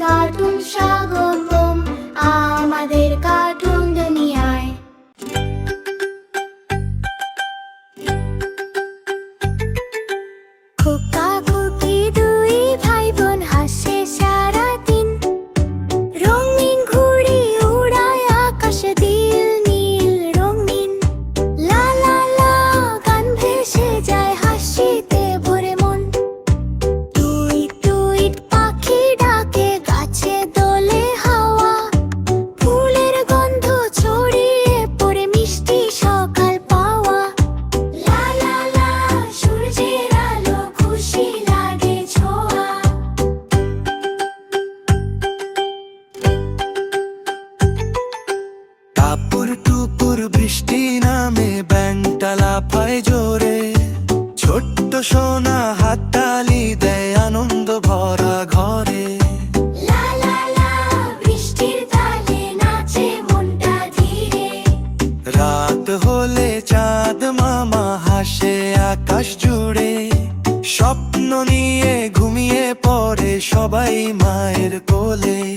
Cartoon স্বাগতম টাপুর টুপুর বৃষ্টি নামে ব্যাংটা লাফায় জোরে। ছোট্ট সোনা হাততালি দেয় আনন্দ ভরা ঘরে। রাত হলে চাঁদ মামা হাসে আকাশ জুড়ে। স্বপ্ন নিয়ে ঘুমিয়ে পড়ে সবাই মায়ের কোলে।